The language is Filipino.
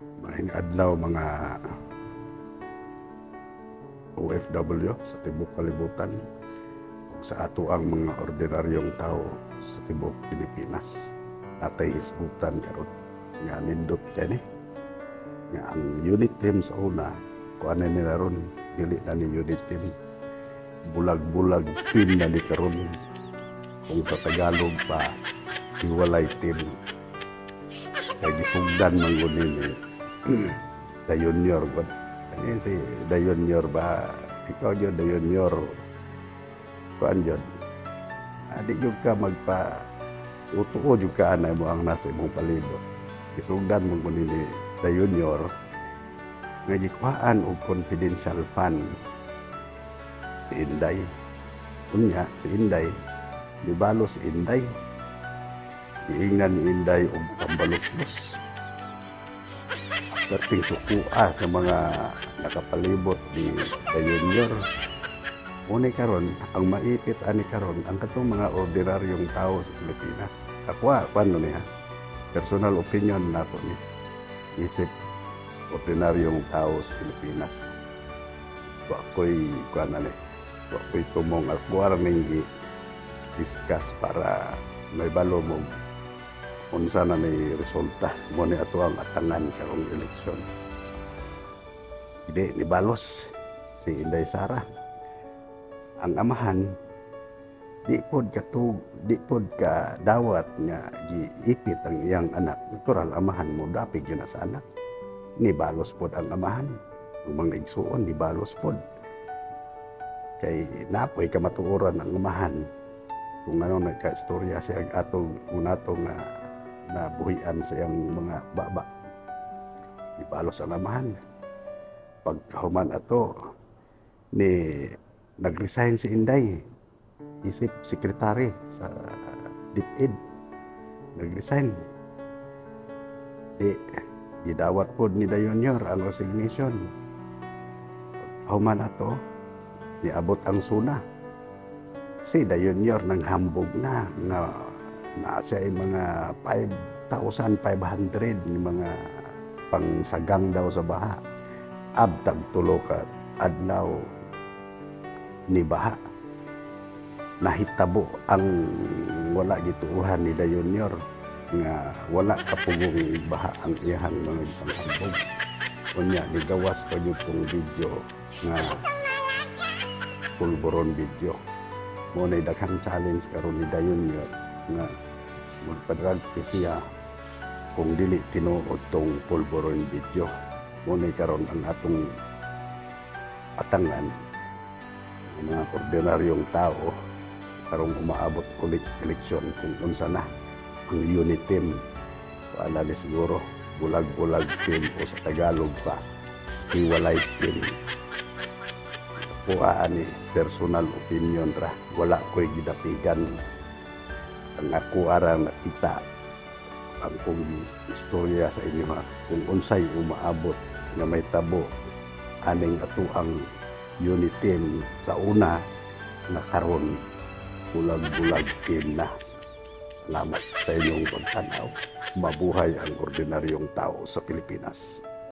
Maing adlaw mga OFW sa tibok kalibutan sa ato ang mga ordinaryong tao sa tibok Pilipinas. Atay isgutan karon. Nga nindot kani nga ang unit team sa una kuan nila ron dili na ni unit team. Bulag-bulag team na ni karon. Kung sa Tagalog pa hiwalay team. Kay gisugdan man gud ni da junior gud ani si da junior ba? Ikaw yun da junior kuan yun adi jud ka magpa utuo jud ka anay mo ang nasa imong palibot gisugdan mo gud ni da junior nga gikwaan og confidential fund si Inday. Unya si Inday Dibalo si Inday. Diingnan ni Inday og pambalos-los. Perting sukua sa mga nakapalibot di Junior. Unay karon ang maipit ani karon ang katong mga ordinaryong tao sa Pilipinas. Ako paano niya? Personal opinion na ako ni isip ordinaryong tao sa Pilipinas. Wa ko'y kuan ani. Wa ko'y tumong ako araming discuss para may balo mo unsa na may resulta mo ni ato ang atangan karong eleksyon. Hindi ni balos si Inday Sara. Ang amahan di pod katug di pod ka dawat nga giipit ang iyang anak. Natural amahan mo dapig yun na sa anak. Ni balos pod ang amahan. Ang mga igsuon ni balos pod. Kay napoy ka matuoran ang amahan. Kung ano nagka-istorya siya atong unato nga nabuhian sa iyang mga baba. Ibalos ang amahan. Pagkahuman ato, ni nag-resign si Inday, isip sekretary sa DepEd. Nag-resign. Di, gidawat po ni Da Junior ang resignation. Pagkahuman ato, niabot ang suna si Da Junior nang hambog na nga na siya ay mga 5,500 ni mga pangsagang daw sa baha. Abtag tulo ka adlaw ni baha. Nahitabo ang wala gituuhan ni Junior nga wala kapugong baha ang iyang mga panghambog. Unya, nigawas pa yun tong video nga pulburon video mo na daghang challenge karon ni yun nga magpadrag pa siya kung dili tinuod tong pulburon video mo na karon ang atong atangan ang mga ordinaryong tao karong umaabot ulit eleksyon kung unsa na ang unit team. Wala ni siguro bulag-bulag team o sa Tagalog pa hiwalay team. Kuha ni personal opinion ra wala ko'y gidapigan ang ako ara nakita ang kong istorya sa inyo ha? Kung unsay umaabot nga may tabo aning ato ang unit sa una nga karon bulag-bulag team na. Salamat sa inyong pagtanaw. Mabuhay ang ordinaryong tao sa Pilipinas